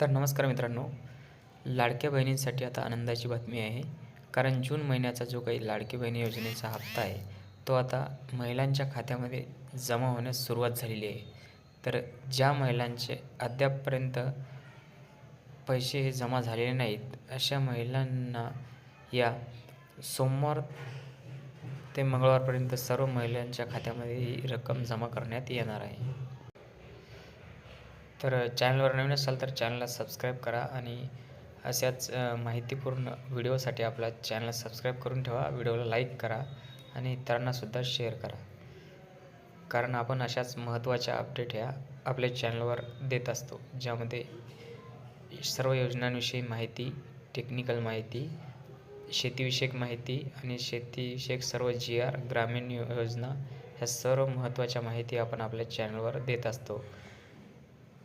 तर नमस्कार मित्रांनो लाडक्या बहिणींसाठी आता आनंदाची बातमी आहे. कारण जून महिन्याचा जो काही लाडकी बहिणी योजनेचा हप्ता आहे तो आता महिलांच्या खात्यामध्ये जमा होण्यास सुरुवात झालेली आहे. तर ज्या महिलांचे अद्यापपर्यंत पैसे हे जमा झालेले नाहीत अशा महिलांना या सोमवार ते मंगळवारपर्यंत सर्व महिलांच्या खात्यामध्ये ही रक्कम जमा करण्यात येणार आहे. तर चॅनलवर नवीन असाल तर चॅनलला सबस्क्राईब करा आणि अशाच माहितीपूर्ण व्हिडिओसाठी आपला चॅनल सबस्क्राईब करून ठेवा व्हिडिओला लाईक करा आणि इतरांनासुद्धा शेअर करा. कारण आपण अशाच महत्त्वाच्या अपडेट ह्या आपल्या चॅनलवर देत असतो ज्यामध्ये सर्व योजनांविषयी माहिती टेक्निकल माहिती शेतीविषयक माहिती आणि शेतीविषयक सर्व जी आर ग्रामीण योजना ह्या सर्व महत्त्वाच्या माहिती आपण आपल्या चॅनलवर देत असतो.